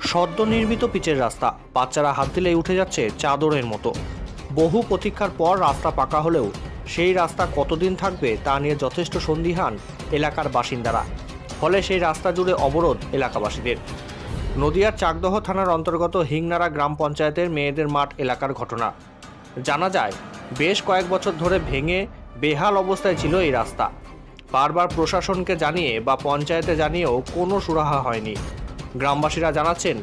সদ্য নির্মিত পিচের রাস্তা, বাচ্চারা হাত দিলেই উঠে যাচ্ছে চাদরের মতো। বহু প্রতীক্ষার পর রাস্তা পাকা হলেও সেই রাস্তা কতদিন থাকবে তা নিয়ে যথেষ্ট সন্দিহান এলাকার বাসিন্দারা। ফলে সেই রাস্তা জুড়ে অবরোধ এলাকাবাসীদের। নদিয়ার চাকদহ থানার অন্তর্গত হিংনারা গ্রাম পঞ্চায়েতের মেয়েদের মাঠ এলাকার ঘটনা। জানা যায় বেশ কয়েক বছর ধরে ভেঙে বেহাল অবস্থায় ছিল এই রাস্তা। বারবার প্রশাসনকে জানিয়ে বা পঞ্চায়েতে জানিয়েও কোনো সুরাহা হয়নি। গ্রামবাসীরা জানাচ্ছেন,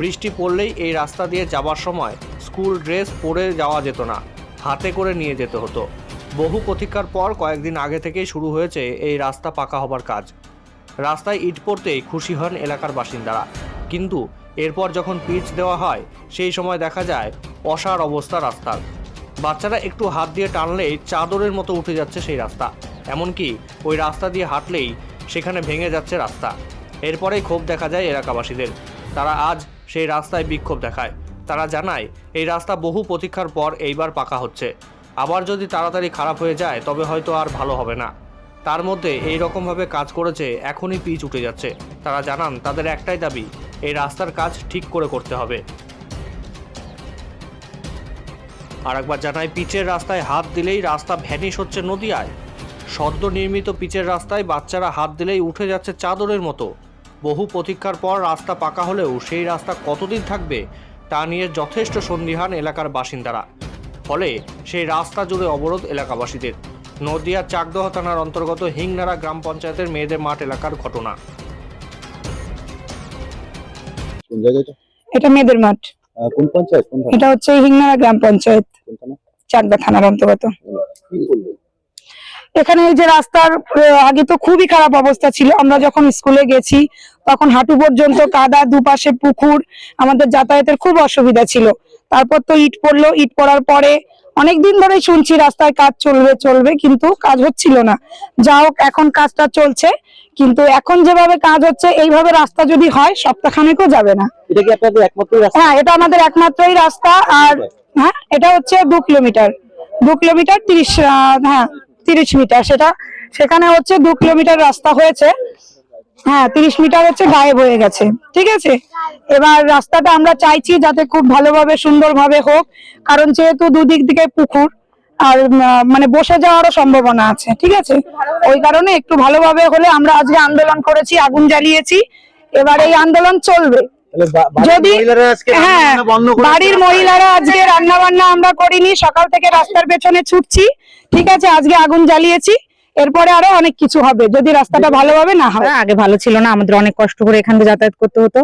বৃষ্টি পড়লেই এই রাস্তা দিয়ে যাবার সময় স্কুল ড্রেস পরে যাওয়া যেত না, হাতে করে নিয়ে যেতে হতো। বহু প্রতীক্ষার পর কয়েকদিন আগে থেকেই শুরু হয়েছে এই রাস্তা পাকা হবার কাজ। রাস্তায় ইট পড়তেই খুশি হন এলাকার বাসিন্দারা। কিন্তু এরপর যখন পিচ দেওয়া হয়, সেই সময় দেখা যায় অসার অবস্থা রাস্তার। বাচ্চারা একটু হাত দিয়ে টানলেই চাদরের মতো উঠে যাচ্ছে সেই রাস্তা। এমনকি ওই রাস্তা দিয়ে হাঁটলেই সেখানে ভেঙে যাচ্ছে রাস্তা। এরপরেই ক্ষোভ দেখা যায় এলাকাবাসীদের। তারা আজ সেই রাস্তায় বিক্ষোভ দেখায়। তারা জানায়, এই রাস্তা বহু প্রতীক্ষার পর এইবার পাকা হচ্ছে। আবার যদি তাড়াতাড়ি খারাপ হয়ে যায়, তবে হয়তো আর ভালো হবে না। তার মধ্যে এই রকমভাবে কাজ করেছে এখনই পিচ উঠে যাচ্ছে। তারা জানান, তাদের একটাই দাবি, এই রাস্তার কাজ ঠিক করে করতে হবে। আরেকবার জানায় পিচের রাস্তায় হাত দিলেই রাস্তা ভ্যানিশ হচ্ছে নদিয়ায়। সদ্য নির্মিত পিচের রাস্তায় বাচ্চারা হাত দিলেই উঠে যাচ্ছে চাদরের মতো। বহু প্রতীক্ষার পর রাস্তা পাকা হলেও সেই রাস্তা কতদিন থাকবে তা নিয়ে যথেষ্ট সন্দিহান এলাকার বাসিন্দারা। ফলে সেই রাস্তা জুড়ে অবরোধ এলাকাবাসীদের। নদিয়ার চাকদহ থানার অন্তর্গত হিংনারা গ্রাম পঞ্চায়েতের মেয়েদের মাঠ এলাকার ঘটনা। এটা মেয়েদের মাঠ। কোন পঞ্চায়েত? এটা হচ্ছে হিংনারা গ্রাম পঞ্চায়েত। চাকদা থানার অন্তর্গত। এখানে এই যে রাস্তার আগে তো খুবই খারাপ অবস্থা ছিল। আমরা যখন স্কুলে গেছি তখন হাঁটু পর্যন্ত কাদা দুপাশে পুকুর আমাদের যাতায়াতের খুব অসুবিধা ছিল। তারপর তো ইট পড়ল। ইট পড়ার পরে অনেকদিন ধরেই শুনছি রাস্তায় কাজ চলবে চলবে কিন্তু কাজ হচ্ছিল না। যা হোক এখন কাজটা চলছে। কিন্তু এখন যেভাবে কাজ হচ্ছে এইভাবে রাস্তা যদি হয় সপ্তাহখানেকও যাবে না। এটা কি আপনাদের রাস্তা? হ্যাঁ এটা আমাদের একমাত্রই রাস্তা আর হ্যাঁ এটা হচ্ছে দু কিলোমিটার। দু কিলোমিটার তিরিশ হ্যাঁ তিরিশ মিটার। সেটা সেখানে হচ্ছে দু কিলোমিটার রাস্তা হয়েছে। হ্যাঁ তিরিশ মিটার হচ্ছে গায়েব হয়ে গেছে। ঠিক আছে? এবার রাস্তাটা আমরা চাইছি যাতে খুব ভালোভাবে সুন্দরভাবে হোক। কারণ যেহেতু দুদিক দিকে পুকুর আর মানে বসে যাওয়ারও সম্ভাবনা আছে। ঠিক আছে? ওই কারণে একটু ভালোভাবে হলে আমরা আজকে আন্দোলন করেছি আগুন জ্বালিয়েছি। এবার এই আন্দোলন চলবে। যদি হ্যাঁ বাড়ির মহিলারা আজকে রান্না বান্না আমরা করিনি সকাল থেকে রাস্তার পেছনে ছুটছি। ঠিক আছে আজকে আগুন জ্বালিয়েছি। এরপরে আরও অনেক কিছু হবে যদি রাস্তাটা ভালোভাবে না হয়। আগে ভালো ছিল না আমাদের অনেক কষ্ট করে এখান থেকে যাতায়াত করতে হতো।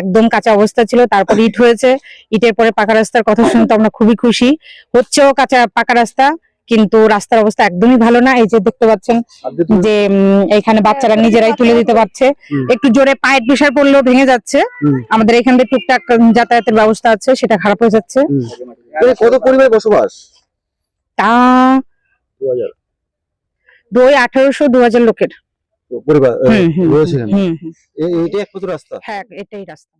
একদম কাঁচা অবস্থা ছিল তারপর ইট হয়েছে। ইটের পরে পাকা রাস্তার কথা শুনতে আমরা খুবই খুশি। হচ্ছেও কাঁচা পাকা রাস্তা। কিন্তু রাস্তার অবস্থা একদমই ভালো না এই যে দেখতে পাচ্ছেন যে এখানে বাচ্চারা নিজেরাই তুলে দিতে পারছে। একটু জোরে পায়ের প্রেশার পড়লেও ভেঙে যাচ্ছে। আমাদের এখান থেকে টুকটাক যাতায়াতের ব্যবস্থা আছে সেটা খারাপ হয়ে যাচ্ছে। কত পরিবার বসবাস? তা দুই আঠারোশো দু হাজার লোকের পরিবার একমাত্র রাস্তা? হ্যাঁ এটাই রাস্তা।